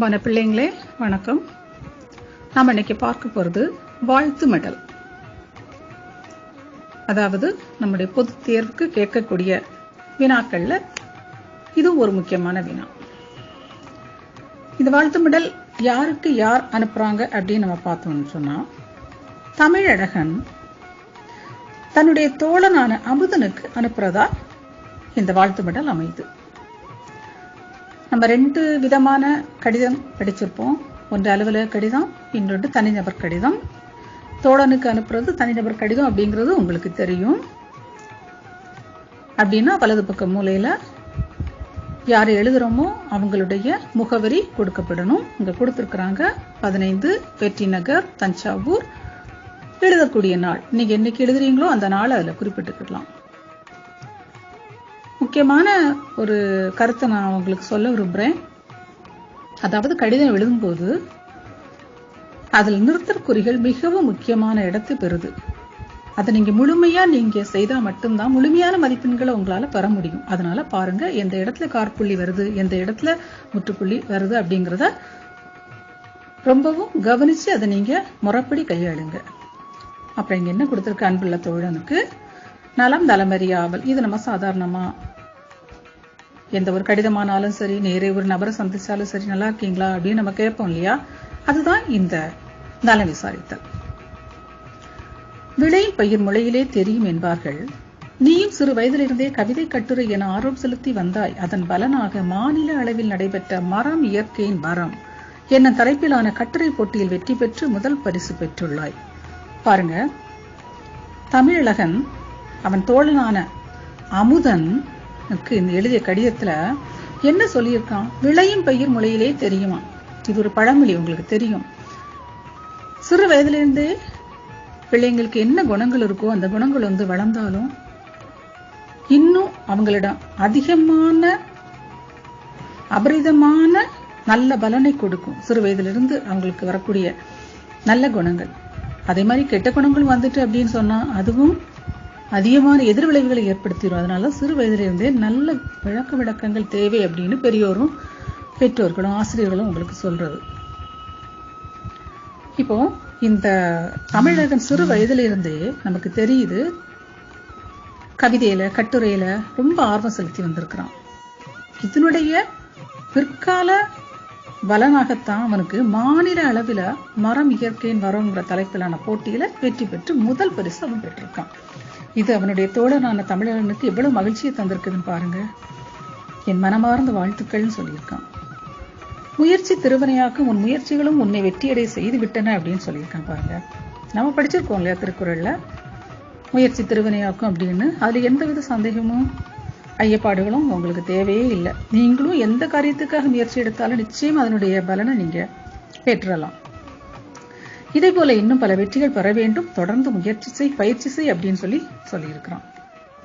அன்பான பிள்ளைங்களே வணக்கம். நாம் இன்னைக்கு பார்க்க போகிறது வாழ்த்து மெடல். அதாவது நம்முடைய பொது தேர்வுக்கு கேட்கக்கூடிய வினாக்கள்ல இது ஒரு முக்கியமான வினா. இந்த வாழ்த்து மெடல் யாருக்கு யார் அனுப்புறாங்க அப்படின்னு நம்ம பார்த்தோம்னு சொன்னா தமிழழகன் தன்னுடைய தோழனான அமுதனுக்கு அனுப்புறதா இந்த வாழ்த்து மெடல் அமையுது நம்ம ரெண்டு விதமான கடிதம் படிச்சிருப்போம். ஒன்று அலுவலக கடிதம் இன்னொன்று தனிநபர் கடிதம். தோழனுக்கு அனுப்புறது தனிநபர் கடிதம் அப்படிங்கிறது உங்களுக்கு தெரியும். அப்படின்னா வலது பக்க மூலையில யார் எழுதுறோமோ அவங்களுடைய முகவரி கொடுக்கப்படணும். இங்க கொடுத்துருக்குறாங்க பதினைந்து வெற்றி நகர் தஞ்சாவூர். எழுதக்கூடிய நாள். நீங்கள் என்னைக்கு எழுதுறீங்களோ அந்த நாளை அதுல குறிப்பிட்டுக்கலாம் முக்கியமான ஒரு கருத்தை நான் உங்களுக்கு சொல்ல விரும்புறேன். அதாவது கடிதம் எழுதும்போது அதில் நிறுத்தற்குறிகள் மிகவும் முக்கியமான இடத்தை பெறுது. அதை நீங்க முழுமையா நீங்க செய்தா மட்டும்தான் முழுமையான மதிப்பெண்களை உங்களால பெற முடியும். அதனால பாருங்க எந்த இடத்துல கார்புள்ளி வருது எந்த இடத்துல முற்றுப்புள்ளி வருது அப்படிங்கிறத ரொம்பவும் கவனிச்சு அதை நீங்க முறைப்படி கையாளுங்க. அப்புறம் இங்க என்ன கொடுத்திருக்க அன்புள்ள தோழனுக்கு? நலம் நலமறியாவல் இது நம்ம சாதாரணமா எந்த ஒரு கடிதமானாலும் சரி நேரே ஒரு நபரை சந்திச்சாலும் சரி நல்லா இருக்கீங்களா அப்படின்னு நம்ம கேட்போம் இல்லையா? அதுதான் இந்த நலம் விசாரித்தல். விளை பயிர் முளையிலே தெரியும் என்பார்கள் நீயும் சிறு வயதிலிருந்தே கவிதை கட்டுரை என ஆர்வம் செலுத்தி வந்தாய். அதன் பலனாக மாநில அளவில் நடைபெற்ற மரம் இயற்கையின் மரம் என்ன தலைப்பிலான கட்டுரை போட்டியில் வெற்றி பெற்று முதல் பரிசு பெற்றுள்ளாய். பாருங்க. தமிழகன் அவன் தோழனான அமுதன் எழுதிய கடிதத்துல என்ன சொல்லியிருக்கான்? விளையும் பயிர் முளையிலே தெரியுமா? இது ஒரு பழமொழி உங்களுக்கு தெரியும். சிறு வயதிலிருந்தே பிள்ளைங்களுக்கு என்ன குணங்கள் இருக்கோ அந்த குணங்கள் வந்து வளர்ந்தாலும் இன்னும் அவங்களிடம் அதிகமான அபரிதமான நல்ல பலனை கொடுக்கும். சிறு வயதிலிருந்து அவங்களுக்கு வரக்கூடிய நல்ல குணங்கள். அதே மாதிரி கெட்ட குணங்கள் வந்துட்டு அப்படின்னு சொன்னா அதுவும் அதிகமான எதிர் விளைவுகளை ஏற்படுத்திடும் அதனால சிறு வயதிலிருந்தே நல்ல விளக்க விளக்கங்கள் தேவை அப்படின்னு பெரியோரும் பெற்றோர்களும் ஆசிரியர்களும் உங்களுக்கு சொல்றது. இப்போ இந்த தமிழகன் சிறு வயதிலிருந்தே நமக்கு தெரியுது கவிதையில கட்டுரையில ரொம்ப ஆர்வம் செலுத்தி வந்திருக்கிறான். இதனுடைய பிற்கால பலனாகத்தான் அவனுக்கு மாநில அளவில் மரம் இயற்கையின் வரங்கிற தலைப்பிலான போட்டியில வெற்றி பெற்று முதல் பரிசு அவன் பெற்றிருக்கான். இது அவனுடைய தோழனான தமிழனுக்கு எவ்வளவு மகிழ்ச்சியை தந்திருக்குதுன்னு பாருங்க. என் மனமார்ந்த வாழ்த்துக்கள்னு சொல்லியிருக்கான். முயற்சி திருவனையாக்கும் உன் முயற்சிகளும் உன்னை வெற்றியடை செய்து விட்டன அப்படின்னு சொல்லியிருக்கான் பாருங்க. நம்ம படிச்சிருக்கோம் இல்லையா திருக்குறள்ல? முயற்சி திருவினையாக்கும் அப்படின்னு. அதுல எந்தவித சந்தேகமும் ஐயப்பாடுகளும் உங்களுக்கு தேவையே இல்லை. நீங்களும் எந்த காரியத்துக்காக முயற்சி எடுத்தாலும் நிச்சயம் அதனுடைய பலனை நீங்க பெற்றலாம். இதே போல இன்னும் பல வெற்றிகள் பெற வேண்டும். தொடர்ந்து முயற்சி செய் பயிற்சி செய் அப்படின்னு சொல்லி சொல்லியிருக்கிறான்.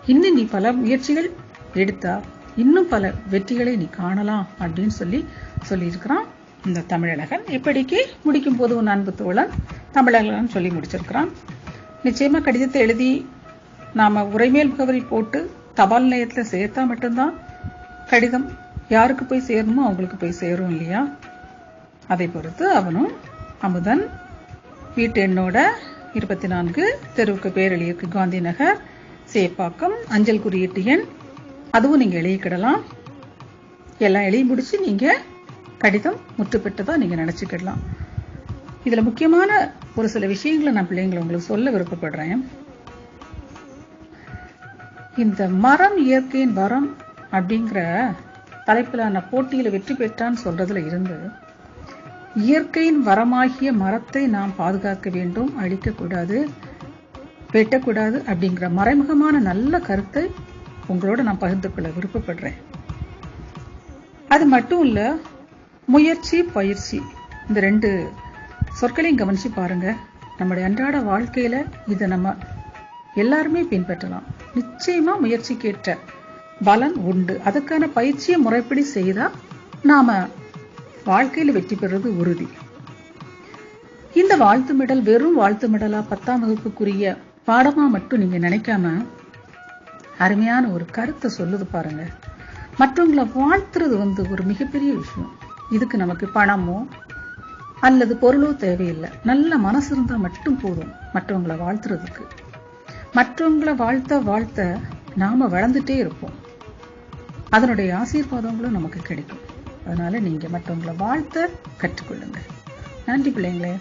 இன்னும் நீ பல முயற்சிகள் எடுத்தா இன்னும் பல வெற்றிகளை நீ காணலாம் அப்படின்னு சொல்லி சொல்லியிருக்கிறான் இந்த தமிழழகன். இப்படிக்கு முடிக்கும் போது உன் அன்பு தோழன் தமிழழகன் சொல்லி முடிச்சிருக்கிறான். நிச்சயமா கடிதத்தை எழுதி நாம உரைமேல் முகவரி போட்டு தபால் நிலையத்துல சேர்த்தா மட்டும்தான் கடிதம் யாருக்கு போய் சேரணுமோ அவங்களுக்கு போய் சேரும் இல்லையா? அதை பொறுத்து அவனும் அமுதன் வீட்டு எண்ணோட இருபத்தி நான்கு தெருவுக்கு பேர் எழுதியிருக்கு காந்தி நகர் சேப்பாக்கம் அஞ்சல் குறியீட்டு எண். அதுவும் நீங்கள் எழுதிக்கிடலாம் எல்லாம் எழுதி முடிச்சு நீங்கள் கடிதம் முற்று பெற்றதா நீங்கள் நினச்சிக்கிடலாம் இதில் முக்கியமான ஒரு சில விஷயங்களை நான் பிள்ளைங்களை உங்களுக்கு சொல்ல விருப்பப்படுறேன். இந்த மரம் இயற்கையின் வரம் அப்படிங்கிற தலைப்பிலான போட்டியில் வெற்றி பெற்றான்னு சொல்றதுல இருந்து இயற்கையின் வரமாகிய மரத்தை நாம் பாதுகாக்க வேண்டும் அழிக்கக்கூடாது வெட்டக்கூடாது அப்படிங்கிற மறைமுகமான நல்ல கருத்தை உங்களோட நான் பகிர்ந்து கொள்ள விருப்பப்படுறேன். அது மட்டும் இல்ல முயற்சி பயிற்சி. இந்த ரெண்டு சொற்களையும் கவனிச்சு பாருங்க. நம்முடைய அன்றாட வாழ்க்கையில இதை நம்ம எல்லாருமே பின்பற்றலாம். நிச்சயமா முயற்சிக்கேற்ற பலன் உண்டு. அதுக்கான பயிற்சியை முறைப்படி செய்தா நாம வாழ்க்கையில வெற்றி பெறுவது உறுதி. இந்த வாழ்த்து மெடல் வெறும் வாழ்த்து மெடலா பத்தாம் வகுப்புக்குரிய பாடமா மட்டும் நீங்க நினைக்காம அருமையான ஒரு கருத்தை சொல்லுது பாருங்க. மற்றவங்களை வாழ்த்துறது வந்து ஒரு மிகப்பெரிய விஷயம். இதுக்கு நமக்கு பணமோ அல்லது பொருளோ தேவையில்லை. நல்ல மனசு இருந்தால் மட்டும் போதும் மற்றவங்களை வாழ்த்துறதுக்கு. மற்றவங்களை வாழ்த்த வாழ்த்த நாம வளர்ந்துட்டே இருப்போம். அதனுடைய ஆசீர்வாதங்களும் நமக்கு கிடைக்கும். அதனால் நீங்க மற்றவங்களை வாழ்த்த கற்றுக்கொள்ளுங்க. நன்றி பிள்ளைங்களே.